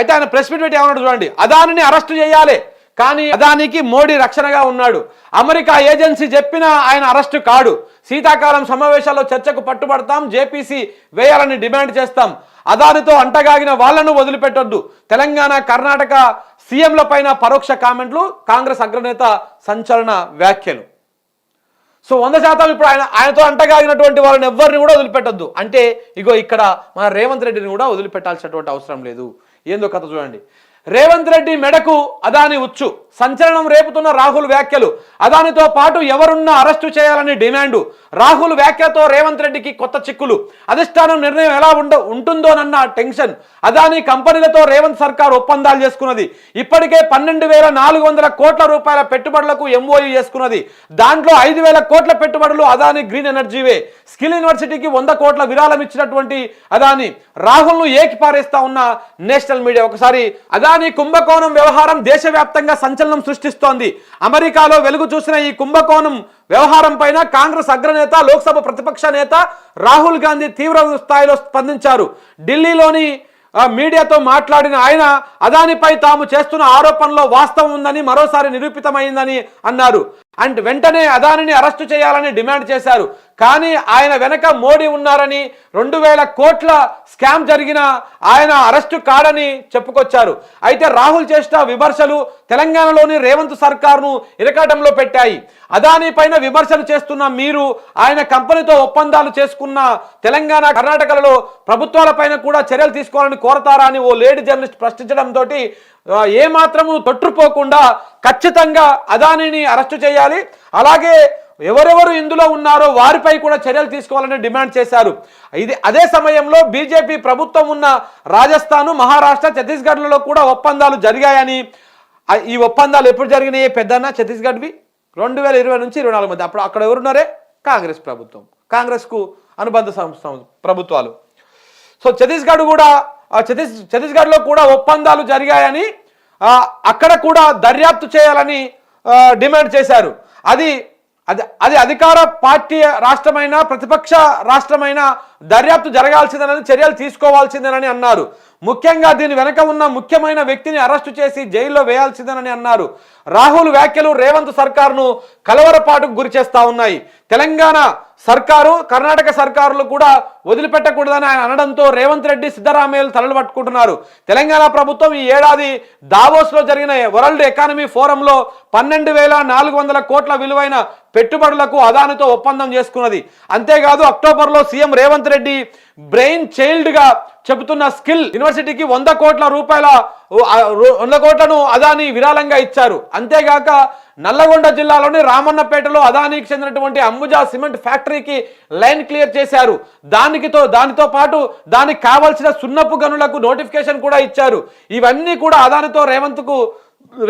అయితే ఆయన press meet పెట్టి ఏమన్నాడు చూడండి అదానిని అరెస్టు చేయాలి. కానీ అదానికి మోడీ రక్షణగా ఉన్నాడు. అమెరికా ఏజెన్సీ చెప్పినా ఆయన అరెస్టు కాడు. శీతాకాలం సమావేశాల్లో చర్చకు పట్టుబడతాం జేపీసీ వేయాలని డిమాండ్ చేస్తాం. అదానితో అంటగాగిన వాళ్ళను వదిలిపెట్టొద్దు. తెలంగాణ కర్ణాటక సీఎంల పైన పరోక్ష కామెంట్లు కాంగ్రెస్ అగ్రనేత సంచలన వ్యాఖ్యలు. సో వంద శాతం ఇప్పుడు ఆయన ఆయనతో అంటగాగినటువంటి వాళ్ళని ఎవరిని కూడా వదిలిపెట్టొద్దు. అంటే ఇగో ఇక్కడ మన రేవంత్ రెడ్డిని కూడా వదిలిపెట్టాల్సినటువంటి అవసరం లేదు. ఏందో కథ చూడండి. రేవంత్ రెడ్డి మెడకు అదాని ఉచ్చు. సంచలనం రేపుతున్న రాహుల్ వ్యాఖ్యలు. అదానితో పాటు ఎవరున్నా అరెస్టు చేయాలని డిమాండు. రాహుల్ వ్యాఖ్యతో రేవంత్ రెడ్డికి కొత్త చిక్కులు. అధిష్టానం నిర్ణయం ఎలా ఉండ ఉంటుందోనన్న టెన్షన్. అదాని కంపెనీలతో రేవంత్ సర్కార్ ఒప్పందాలు చేసుకున్నది. ఇప్పటికే పన్నెండు వేల నాలుగు వందల కోట్ల రూపాయల పెట్టుబడులకు ఎంఓయు చేసుకున్నది. దాంట్లో ఐదు వేల కోట్ల పెట్టుబడులు అదాని గ్రీన్ ఎనర్జీవే. స్కిల్ యూనివర్సిటీకి వంద కోట్ల విరాళం ఇచ్చినటువంటి అదాని రాహుల్ను ఏకిపారేస్తా ఉన్న నేషనల్ మీడియా. ఒకసారి అదాని కుంభకోణం వ్యవహారం దేశవ్యాప్తంగా సంచలనం సృష్టిస్తోంది. అమెరికాలో వెలుగు చూసిన ఈ కుంభకోణం వ్యవహారం పైన కాంగ్రెస్ అగ్రనేత లోక్సభ ప్రతిపక్ష నేత రాహుల్ గాంధీ తీవ్ర స్థాయిలో స్పందించారు. ఢిల్లీలోని మీడియాతో మాట్లాడిన ఆయన అదానిపై తాము చేస్తున్న ఆరోపణలో వాస్తవం ఉందని మరోసారి నిరూపితమైందని అన్నారు. అండ్ వెంటనే అదానిని అరెస్టు చేయాలని డిమాండ్ చేశారు. కానీ ఆయన వెనక మోడీ ఉన్నారని రెండు వేల కోట్ల స్కామ్ జరిగిన ఆయన అరెస్టు కాడని చెప్పుకొచ్చారు. అయితే రాహుల్ చేసిన విమర్శలు తెలంగాణలోని రేవంత్ సర్కార్ను ఇరకాటంలో పెట్టాయి. అదాని పైన విమర్శలు చేస్తున్న మీరు ఆయన కంపెనీతో ఒప్పందాలు చేసుకున్న తెలంగాణ కర్ణాటకలలో ప్రభుత్వాలపైన కూడా చర్యలు తీసుకోవాలని కోరతారా అని ఓ లేడీ జర్నలిస్ట్ ప్రశ్నించడంతో ఏ మాత్రము తొట్టుపోకుండా ఖచ్చితంగా అదానిని అరెస్టు చేయాలి. అలాగే ఎవరెవరు ఇందులో ఉన్నారో వారిపై కూడా చర్యలు తీసుకోవాలని డిమాండ్ చేశారు. ఇది అదే సమయంలో బీజేపీ ప్రభుత్వం ఉన్న రాజస్థాను మహారాష్ట్ర ఛత్తీస్గఢ్లలో కూడా ఒప్పందాలు జరిగాయని. ఈ ఒప్పందాలు ఎప్పుడు జరిగినాయి పెద్దన్న? ఛత్తీస్గఢ్వి? రెండు వేల ఇరవై నుంచి ఇరవై నాలుగు మధ్య. అప్పుడు అక్కడ ఎవరున్నారే? కాంగ్రెస్ ప్రభుత్వం. కాంగ్రెస్కు అనుబంధ సంస్థ ప్రభుత్వాలు. సో ఛత్తీస్గఢ్ కూడా ఛత్తీస్ ఛత్తీస్గఢ్లో కూడా ఒప్పందాలు జరిగాయని అక్కడ కూడా దర్యాప్తు చేయాలని డిమాండ్ చేశారు. అది అది అది అధికార పార్టీ రాష్ట్రమైన ప్రతిపక్ష రాష్ట్రమైన దర్యాప్తు జరగాల్సిందేనని చర్యలు తీసుకోవాల్సిందేనని అన్నారు. ముఖ్యంగా దీని వెనక ఉన్న ముఖ్యమైన వ్యక్తిని అరెస్టు చేసి జైల్లో వేయాల్సిందేనని అన్నారు. రాహుల్ వ్యాఖ్యలు రేవంత్ సర్కార్ను కలవరపాటుకు గురి చేస్తా ఉన్నాయి. తెలంగాణ సర్కారు కర్ణాటక సర్కారులు కూడా వదిలిపెట్టకూడదని ఆయన అనడంతో రేవంత్ రెడ్డి సిద్ధరామయ్యలు తలలు పట్టుకుంటున్నారు. తెలంగాణ ప్రభుత్వం ఈ ఏడాది దావోస్లో జరిగిన వరల్డ్ ఎకానమీ ఫోరంలో పన్నెండు వేల నాలుగు వందల కోట్ల విలువైన పెట్టుబడులకు అదానితో ఒప్పందం చేసుకున్నది. అంతేకాదు అక్టోబర్లో సీఎం రేవంత్ రెడ్డి బ్రెయిన్ చైల్డ్గా చెబుతున్న స్కిల్ యూనివర్సిటీకి వంద కోట్ల రూపాయల వంద కోట్లను అదాని విరాళంగా ఇచ్చారు. అంతేగాక నల్లగొండ జిల్లాలోని రామన్నపేటలో అదానికి చెందినటువంటి అంబుజా సిమెంట్ ఫ్యాక్టరీకి లైన్ క్లియర్ చేశారు. దానికితో దానితో పాటు దానికి కావలసిన సున్నపు గనులకు నోటిఫికేషన్ కూడా ఇచ్చారు. ఇవన్నీ కూడా అదానితో రేవంత్కు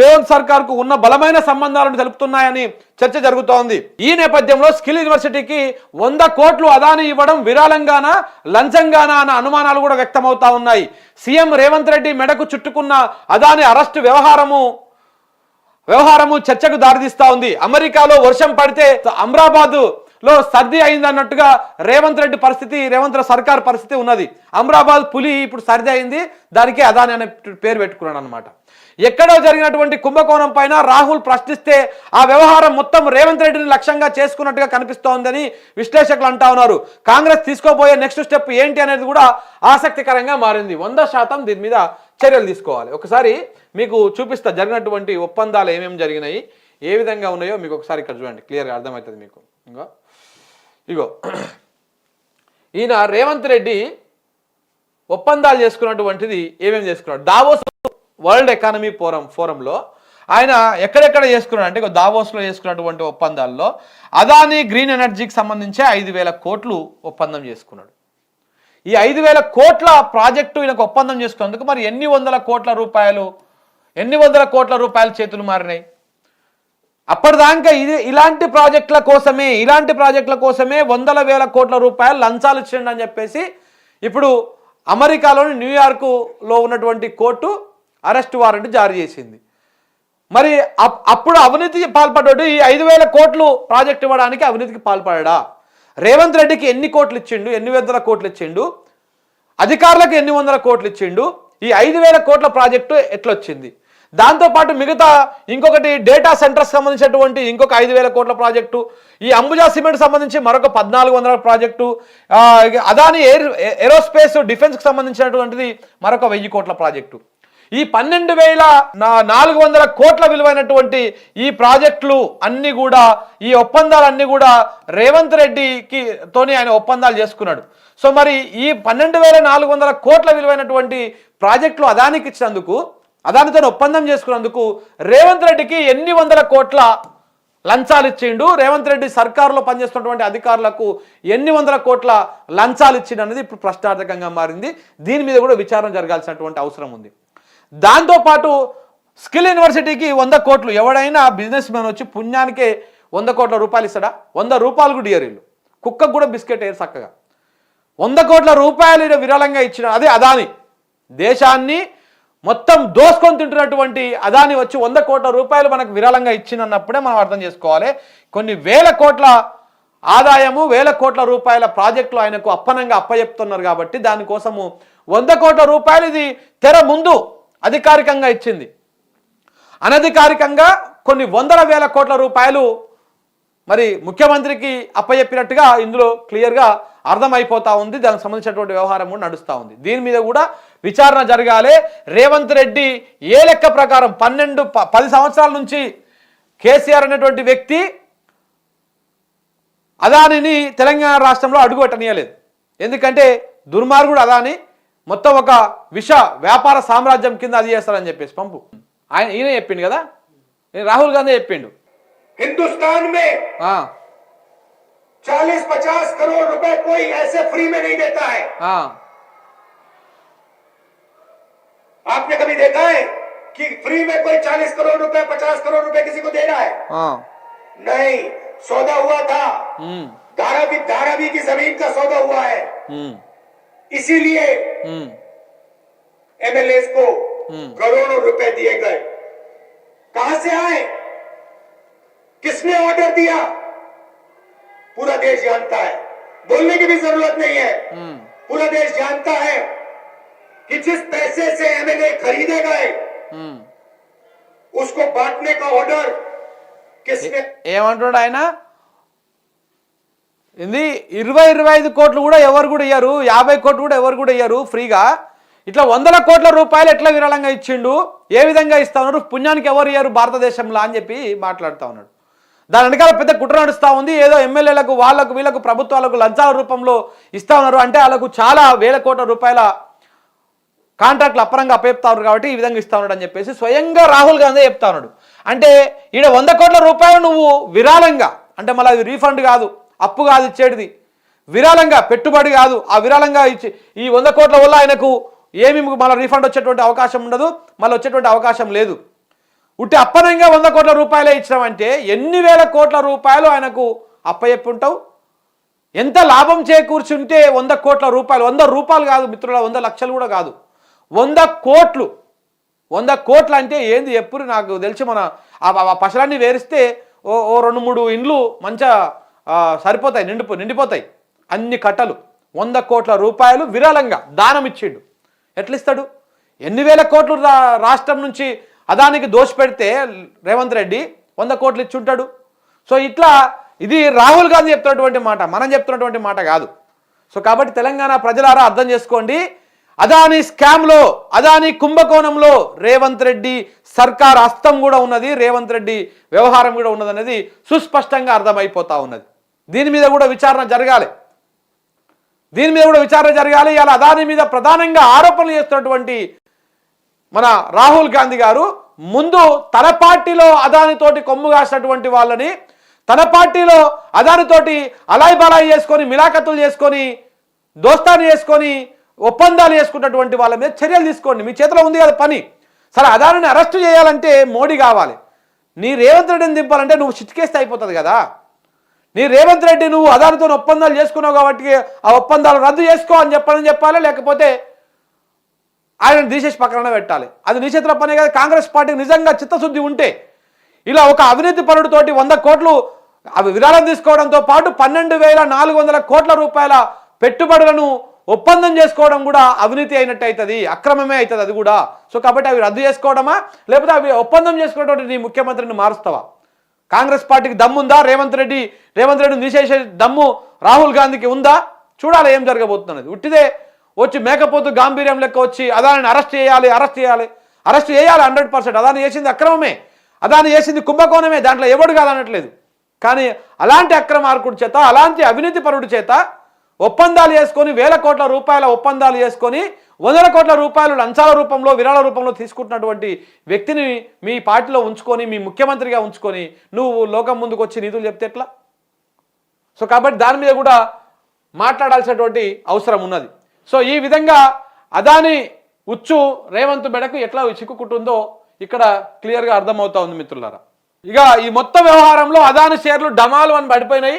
రేవంత్ సర్కార్కు ఉన్న బలమైన సంబంధాలను తెలుపుతున్నాయని చర్చ జరుగుతోంది. ఈ నేపథ్యంలో స్కిల్ యూనివర్సిటీకి వంద కోట్లు అదాని ఇవ్వడం విరాళంగానా లంచంగానా అన్న అనుమానాలు కూడా వ్యక్తమవుతా ఉన్నాయి. సీఎం రేవంత్ రెడ్డి మెడకు చుట్టుకున్న అదాని అరెస్టు వ్యవహారము వ్యవహారము చర్చకు దారితీస్తా ఉంది. అమెరికాలో వర్షం పడితే అమ్రాబాద్ లో సర్ది అయింది అన్నట్టుగా రేవంత్ రెడ్డి పరిస్థితి రేవంత్ రెడ్డి సర్కార్ పరిస్థితి ఉన్నది. అమ్రాబాద్ పులి ఇప్పుడు సర్ది అయింది దానికి అదాని అనే పేరు పెట్టుకున్నాడు అనమాట ఎక్కడో జరిగినటువంటి కుంభకోణం పైన రాహుల్ ప్రశ్నిస్తే ఆ వ్యవహారం మొత్తం రేవంత్ రెడ్డిని లక్ష్యంగా చేసుకున్నట్టుగా కనిపిస్తోందని విశ్లేషకులు అంటా ఉన్నారు. కాంగ్రెస్ తీసుకోబోయే నెక్స్ట్ స్టెప్ ఏంటి అనేది కూడా ఆసక్తికరంగా మారింది. వంద శాతం దీని మీద చర్యలు తీసుకోవాలి. ఒకసారి మీకు చూపిస్తా జరిగినటువంటి ఒప్పందాలు ఏమేమి జరిగినాయి ఏ విధంగా ఉన్నాయో మీకు ఒకసారి ఇక్కడ చూడండి. క్లియర్గా అర్థమవుతుంది మీకు. ఇంకా. ఇగో ఈయన రేవంత్ రెడ్డి ఒప్పందాలు చేసుకున్నటువంటిది ఏమేమి చేసుకున్నాడు? దావోస్ వరల్డ్ ఎకానమీ ఫోరం ఫోరంలో ఆయన ఎక్కడెక్కడ చేసుకున్నాడు అంటే దావోస్లో చేసుకున్నటువంటి ఒప్పందాల్లో అదాని గ్రీన్ ఎనర్జీకి సంబంధించి ఐదు వేల కోట్లు ఒప్పందం చేసుకున్నాడు. ఈ ఐదు వేల కోట్ల ప్రాజెక్టు ఈయనకు ఒప్పందం చేసుకున్నందుకు మరి ఎన్ని వందల కోట్ల రూపాయలు ఎన్ని వందల కోట్ల రూపాయలు చేతులు మారినాయి? అప్పటిదాకా ఇది ఇలాంటి ప్రాజెక్టుల కోసమే ఇలాంటి ప్రాజెక్టుల కోసమే వందల వేల కోట్ల రూపాయలు లంచాలు ఇచ్చిండు అని చెప్పేసి ఇప్పుడు అమెరికాలోని న్యూయార్కులో ఉన్నటువంటి కోర్టు అరెస్ట్ వారెంట్ జారీ చేసింది. మరి అప్- అప్పుడు అవినీతి పాల్పడ్డాడు ఈ ఐదు వేల కోట్లు ప్రాజెక్ట్ ఇవ్వడానికి అవినీతికి పాల్పడా రేవంత్ రెడ్డికి ఎన్ని కోట్లు ఇచ్చిండు? ఎన్ని వందల కోట్లు ఇచ్చిండు? అధికారులకు ఎన్ని వందల కోట్లు ఇచ్చిండు? ఈ ఐదు వేల కోట్ల ప్రాజెక్టు ఎట్లొచ్చింది? దాంతోపాటు మిగతా ఇంకొకటి డేటా సెంటర్స్ సంబంధించినటువంటి ఇంకొక ఐదు వేల కోట్ల ప్రాజెక్టు ఈ అంబుజా సిమెంట్ సంబంధించి మరొక పద్నాలుగు వందల ప్రాజెక్టు అదాని ఎయిర్ ఏరోస్పేస్ డిఫెన్స్కి సంబంధించినటువంటిది మరొక వెయ్యి కోట్ల ప్రాజెక్టు. ఈ పన్నెండు వేల నా- నాలుగు వందల కోట్ల విలువైనటువంటి ఈ ప్రాజెక్టులు అన్నీ కూడా ఈ ఒప్పందాలన్నీ కూడా రేవంత్ రెడ్డికి తోని ఆయన ఒప్పందాలు చేసుకున్నాడు. సో మరి ఈ పన్నెండు వేల నాలుగు వందల కోట్ల విలువైనటువంటి ప్రాజెక్టులు అదానికి ఇచ్చినందుకు అదానితో ఒప్పందం చేసుకున్నందుకు రేవంత్ రెడ్డికి ఎన్ని వందల కోట్ల లంచాలు ఇచ్చిండు రేవంత్ రెడ్డి సర్కారులో పనిచేస్తున్నటువంటి అధికారులకు ఎన్ని వందల కోట్ల లంచాలు ఇచ్చిండు అనేది ఇప్పుడు ప్రశ్నార్థకంగా మారింది. దీని మీద కూడా విచారణ జరగాల్సినటువంటి అవసరం ఉంది. దాంతోపాటు స్కిల్ యూనివర్సిటీకి వంద కోట్లు ఎవడైనా బిజినెస్ మ్యాన్ వచ్చి పుణ్యానికే వంద కోట్ల రూపాయలు ఇస్తాడా? వంద రూపాయలు కూడా ఇయ్యరు కుక్కకు కూడా బిస్కెట్ వేయరు చక్కగా. వంద కోట్ల రూపాయలు విరాళంగా ఇచ్చిన అదే అదాని. దేశాన్ని మొత్తం దోసుకొని తింటున్నటువంటి అదాని వచ్చి వంద కోట్ల రూపాయలు మనకు విరాళంగా ఇచ్చినప్పుడే మనం అర్థం చేసుకోవాలి. కొన్ని వేల కోట్ల ఆదాయము వేల కోట్ల రూపాయల ప్రాజెక్టులు ఆయనకు అప్పనంగా అప్పచెప్తున్నారు కాబట్టి దానికోసము వంద కోట్ల రూపాయలు ఇది తెర ముందు అధికారికంగా ఇచ్చింది. అనధికారికంగా కొన్ని వందల వేల కోట్ల రూపాయలు మరి ముఖ్యమంత్రికి అప్పచెప్పినట్టుగా ఇందులో క్లియర్గా అర్థమైపోతా ఉంది దానికి సంబంధించినటువంటి వ్యవహారం కూడా నడుస్తూ ఉంది. దీని మీద కూడా విచారణ జరగాలి. రేవంత్ రెడ్డి ఏ లెక్క ప్రకారం పన్నెండు పది సంవత్సరాల నుంచి కేసీఆర్ అనేటువంటి వ్యక్తి అదానిని తెలంగాణ రాష్ట్రంలో అడుగుపెట్టనీయలేదు. ఎందుకంటే దుర్మార్గుడు అదాని మొత్తం ఒక విష వ్యాపార సామ్రాజ్యం కింద అది చేస్తారని చెప్పేసి. పంపు. ఆయన ఈయన చెప్పిండు కదా? రాహుల్ గాంధీ చెప్పిండు. హిందుస్థాన్ चालीस पचास करोड़ रुपए कोई ऐसे फ्री में नहीं देता है। हाँ। आपने कभी देखा है कि फ्री में कोई चालीस करोड़ रुपए पचास करोड़ रुपए किसी को दे रहा है? हाँ। नहीं सौदा हुआ था। हम्म। धारावी धारावी की ज़मीन का सौदा हुआ है। हम्म। इसीलिए हम्म। एमएलए को करोड़ों रुपए दिए गए। कहा से आए? किसने ऑर्डर दिया? पूरा देश जानता है बोलने की भी जरूरत नहीं है ఉమ్, पूरा देश जानता है कि जिस पैसे से एमएलए खरीदे गए ఉమ్. उसको बांटने का ऑर्डर किसने ఏమంటున్నాడు ఆయన ఇది ఇరవై ఇరవై ఐదు కోట్లు కూడా ఎవరు కూడా ఇయ్యరు యాభై కోట్లు కూడా ఎవరు కూడా ఇయ్యరు ఫ్రీగా ఇట్లా వందల కోట్ల రూపాయలు ఎట్లా విరాళంగా ఇచ్చిండు ఏ విధంగా ఇస్తా ఉన్నారు పుణ్యానికి ఎవరు ఇయ్యరు భారతదేశంలో అని చెప్పి మాట్లాడుతూ ఉన్నాడు దాని వెనకాల పెద్ద కుట్ర నడుస్తూ ఉంది. ఏదో ఎమ్మెల్యేలకు వాళ్ళకు వీళ్ళకు ప్రభుత్వాలకు లంచాల రూపంలో ఇస్తా ఉన్నారు. అంటే వాళ్ళకు చాలా వేల కోట్ల రూపాయల కాంట్రాక్ట్లు అప్పరంగా అప్పచెప్తా కాబట్టి ఈ విధంగా ఇస్తా ఉన్నాడు అని చెప్పేసి స్వయంగా రాహుల్ గాంధీ చెప్తా ఉన్నాడు. అంటే ఈడ వంద కోట్ల రూపాయలు నువ్వు విరాళంగా అంటే మళ్ళీ అది రీఫండ్ కాదు అప్పు కాదు ఇచ్చేటిది. విరాళంగా పెట్టుబడి కాదు ఆ విరాళంగా ఇచ్చి ఈ వంద కోట్ల వల్ల ఆయనకు ఏమి మళ్ళీ రీఫండ్ వచ్చేటువంటి అవకాశం ఉండదు మళ్ళీ వచ్చేటువంటి అవకాశం లేదు. ఉట్టి అప్పనంగా వంద కోట్ల రూపాయలే ఇచ్చినామంటే ఎన్ని వేల కోట్ల రూపాయలు ఆయనకు అప్పచెప్పి ఉంటావు ఎంత లాభం చేకూర్చుంటే వంద కోట్ల రూపాయలు? వంద రూపాయలు కాదు మిత్రుల వంద లక్షలు కూడా కాదు. వంద కోట్లు. వంద కోట్లు అంటే ఏంది? ఎప్పుడు నాకు తెలిసి మన ఆ ఆ పశులన్నీ వేరిస్తే ఓ ఓ రెండు మూడు ఇండ్లు మంచిగా సరిపోతాయి నిండిపో నిండిపోతాయి. అన్ని కట్టలు. వంద కోట్ల రూపాయలు విరాళంగా దానం ఇచ్చిండు. ఎట్లా ఇస్తాడు ఎన్ని వేల కోట్లు రా- రాష్ట్రం నుంచి అదానికి దోష పెడితే రేవంత్ రెడ్డి వంద కోట్లు ఇచ్చుంటాడు. సో ఇట్లా ఇది రాహుల్ గాంధీ చెప్తున్నటువంటి మాట మనం చెప్తున్నటువంటి మాట కాదు. సో కాబట్టి తెలంగాణ ప్రజలారా అర్థం చేసుకోండి. అదాని స్కామ్లో అదాని కుంభకోణంలో రేవంత్ రెడ్డి సర్కార్ హస్తం కూడా ఉన్నది రేవంత్ రెడ్డి వ్యవహారం కూడా ఉన్నది అనేది సుస్పష్టంగా అర్థమైపోతా ఉన్నది. దీని మీద కూడా విచారణ జరగాలి. దీని మీద కూడా విచారణ జరగాలి. ఇలా అదాని మీద ప్రధానంగా ఆరోపణలు చేస్తున్నటువంటి మన రాహుల్ గాంధీ గారు ముందు తన పార్టీలో అదానితోటి కొమ్ము కాసినటువంటి వాళ్ళని తన పార్టీలో అదానితోటి అలాయి బలాయి చేసుకొని మిలాఖతులు చేసుకొని దోస్తాను చేసుకొని ఒప్పందాలు చేసుకున్నటువంటి వాళ్ళ మీద చర్యలు తీసుకోండి. మీ చేతిలో ఉంది కదా పని. సరే అదానిని అరెస్ట్ చేయాలంటే మోడీ కావాలి. నీ రేవంత్ రెడ్డిని దింపాలంటే నువ్వు చిట్కేస్తే అయిపోతుంది కదా. నీ రేవంత్ రెడ్డి నువ్వు అదానితో ఒప్పందాలు చేసుకున్నావు కాబట్టి ఆ ఒప్పందాలు రద్దు చేసుకో అని చెప్పాలని చెప్పాలి? లేకపోతే ఆయన తీసేసి పక్కన పెట్టాలి. అది నీ చేతిలో పనే కాదు కాంగ్రెస్ పార్టీకి నిజంగా చిత్తశుద్ధి ఉంటే ఇలా ఒక అవినీతి పరుడితోటి వంద కోట్లు అవి విరాళం తీసుకోవడంతో పాటు పన్నెండు వేల నాలుగు వందల కోట్ల రూపాయల పెట్టుబడులను ఒప్పందం చేసుకోవడం కూడా అవినీతి అయినట్టు అవుతుంది అక్రమమే అవుతుంది అది కూడా. సో కాబట్టి అవి రద్దు చేసుకోవడమా? లేకపోతే అవి ఒప్పందం చేసుకున్నటువంటి నీ ముఖ్యమంత్రిని మారుస్తావా? కాంగ్రెస్ పార్టీకి దమ్ముందా? రేవంత్ రెడ్డి రేవంత్ రెడ్డిని తీసేసే దమ్ము రాహుల్ గాంధీకి ఉందా? చూడాలి ఏం జరగబోతున్నది. ఉట్టిదే వచ్చి మేకపోతు గాంభీర్యం లెక్క వచ్చి అదాని అరెస్ట్ చేయాలి అరెస్ట్ చేయాలి అరెస్ట్ చేయాలి హండ్రెడ్ పర్సెంట్. అదాని చేసింది అక్రమమే. అదాని చేసింది కుంభకోణమే. దాంట్లో ఎవడు కాదనట్లేదు. కానీ అలాంటి అక్రమార్కుడి చేత అలాంటి అవినీతి పరుడి చేత ఒప్పందాలు చేసుకొని వేల కోట్ల రూపాయల ఒప్పందాలు చేసుకొని వందల కోట్ల రూపాయలు లంచాల రూపంలో విరాళ రూపంలో తీసుకుంటున్నటువంటి వ్యక్తిని మీ పార్టీలో ఉంచుకొని మీ ముఖ్యమంత్రిగా ఉంచుకొని నువ్వు లోకం ముందుకు వచ్చి నిధులు చెప్తే ఎట్లా? సో కాబట్టి దాని మీద కూడా మాట్లాడాల్సినటువంటి అవసరం ఉన్నది. సో ఈ విధంగా అదాని ఉచ్చు రేవంత్ బెడకు ఎట్లా చిక్కుకుంటుందో ఇక్కడ క్లియర్గా అర్థమవుతా ఉంది మిత్రులారా. ఇక ఈ మొత్తం వ్యవహారంలో అదాని షేర్లు డమాలు అని పడిపోయినాయి.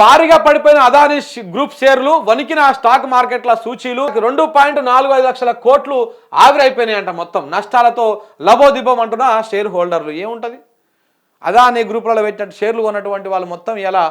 భారీగా పడిపోయిన అదాని గ్రూప్ షేర్లు వణికిన స్టాక్ మార్కెట్ల సూచీలు రెండు పాయింట్ నాలుగు ఐదు లక్షల కోట్లు ఆవిరైపోయినాయంట మొత్తం. నష్టాలతో లబోదిబం అంటున్న షేర్ హోల్డర్లు. ఏముంటుంది? అదాని గ్రూపులలో పెట్టినట్టు షేర్లు కొన్నటువంటి వాళ్ళు మొత్తం ఇలా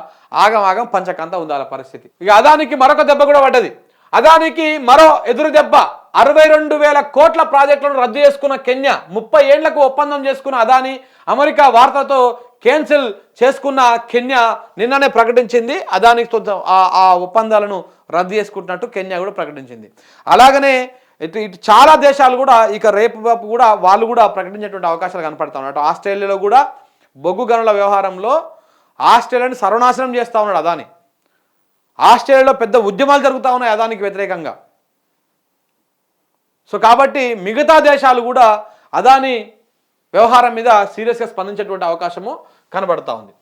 ఆగం ఆగం పంచకంత ఉందాల పరిస్థితి. ఇక అదానికి మరొక దెబ్బ కూడా పడ్డది. అదానికి మరో ఎదురు దెబ్బ. అరవై రెండు వేల కోట్ల ప్రాజెక్టులను రద్దు చేసుకున్న కెన్యా ముప్పై ఏళ్ళకు ఒప్పందం చేసుకున్న అదాని అమెరికా వార్తతో క్యాన్సిల్ చేసుకున్న కెన్యా నిన్ననే ప్రకటించింది. అదానికి ఆ- ఒప్పందాలను రద్దు చేసుకుంటున్నట్టు కెన్యా కూడా ప్రకటించింది. అలాగనే ఇటు ఇటు చాలా దేశాలు కూడా ఇక రేపు వైపు కూడా వాళ్ళు కూడా ప్రకటించేటువంటి అవకాశాలు కనపడతా ఉన్నాయి. ఆస్ట్రేలియాలో కూడా బొగ్గు గనుల వ్యవహారంలో ఆస్ట్రేలియాని సర్వనాశనం చేస్తా ఉన్నాడు అదాని. ఆస్ట్రేలియాలో పెద్ద ఉద్యమాలు జరుగుతూ ఉన్నాయి అదానికి వ్యతిరేకంగా. సో కాబట్టి మిగతా దేశాలు కూడా అదాని వ్యవహారం మీద సీరియస్గా స్పందించేటువంటి అవకాశము కనబడతా ఉంది.